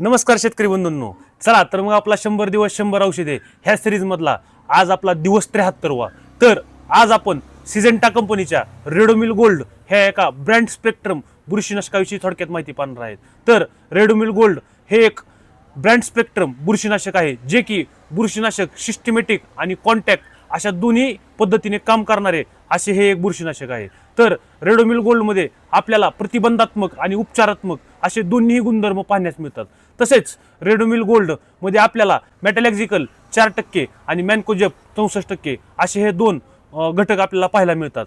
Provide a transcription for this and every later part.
नमस्कार शेतकरी बंधूंनो. चला तर मग आपला शंभर दिवस शंभर औषधे ह्या सिरीजमधला आज आपला दिवस त्र्याहत्तरवा. तर आज आपण सिजेंटा कंपनीच्या रेडोमिल गोल्ड ह्या एका ब्रँड स्पेक्ट्रम बुरशीनाशकाविषयी थोडक्यात माहिती पाहणार आहेत. तर रेडोमिल गोल्ड हे एक ब्रँड स्पेक्ट्रम बुरशीनाशक आहे जे की बुरशीनाशक सिस्टमॅटिक आणि कॉन्टॅक्ट अशा दोन्ही पद्धतीने काम करणारे असे हे एक बुरशीनाशक आहे. तर रेडोमिल गोल्डमध्ये आपल्याला प्रतिबंधात्मक आणि उपचारात्मक असे दोन्ही गुणधर्म पाहण्यास मिळतात. तसेच रेडोमिल गोल्डमध्ये आपल्याला मेटॅलॅक्झिकल चार टक्के आणि मॅनकोजप चौसष्ट टक्के असे हे दोन घटक आपल्याला पाहायला मिळतात.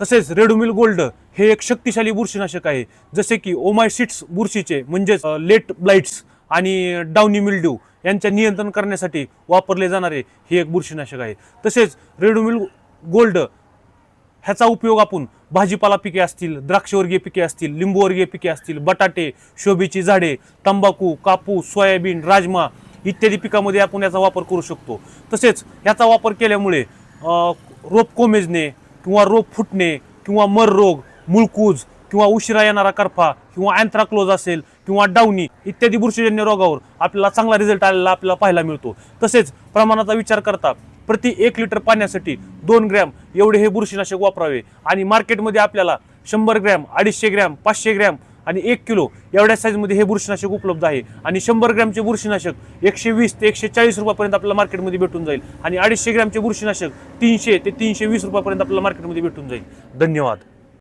तसेच रेडोमिल गोल्ड हे एक शक्तिशाली बुरशीनाशक आहे. जसे की ओमायसिट्स बुरशीचे म्हणजेच लेट ब्लाइट्स आणि डाउनी मिल्ड्यू यांच्या नियंत्रण करण्यासाठी वापरले जाणारे हे एक बुरशीनाशक आहे. तसेच रेडोमिल गोल्ड ह्याचा उपयोग आपण भाजीपाला पिके असतील द्राक्षवर्गीय पिके असतील लिंबूवर्गीय पिके असतील बटाटे शोभेची झाडे तंबाखू कापूस सोयाबीन राजमा इत्यादी पिकामध्ये आपण याचा वापर करू शकतो. तसेच याचा वापर केल्यामुळे रोप कोमेजणे किंवा रोप फुटणे किंवा मर रोग मुळकूज किंवा उशिरा येणारा करफा किंवा अँथ्राक्लोज असेल किंवा डाउनी इत्यादी बुरशीजन्य रोगावर आपल्याला चांगला रिझल्ट आलेला आपल्याला पाहायला मिळतो. तसेच प्रमाणाचा विचार करता प्रति एक लिटर पाण्यासाठी दोन ग्रॅम एवढे हे बुरशीनाशक वापरावे आणि मार्केटमध्ये आपल्याला शंभर ग्रॅम अडीचशे ग्रॅम पाचशे ग्रॅम आणि एक किलो एवढ्या साईजमध्ये हे बुरशीनाशक उपलब्ध आहे. आणि शंभर ग्रॅमचे बुरशीनाशक एकशे वीस ते एकशे चाळीस रुपयापर्यंत आपल्याला मार्केटमध्ये भेटून जाईल. आणि अडीचशे ग्रॅमचे बुरशीनाशक तीनशे ते तीनशे वीस रुपयापर्यंत आपल्याला मार्केटमध्ये भेटून जाईल. धन्यवाद.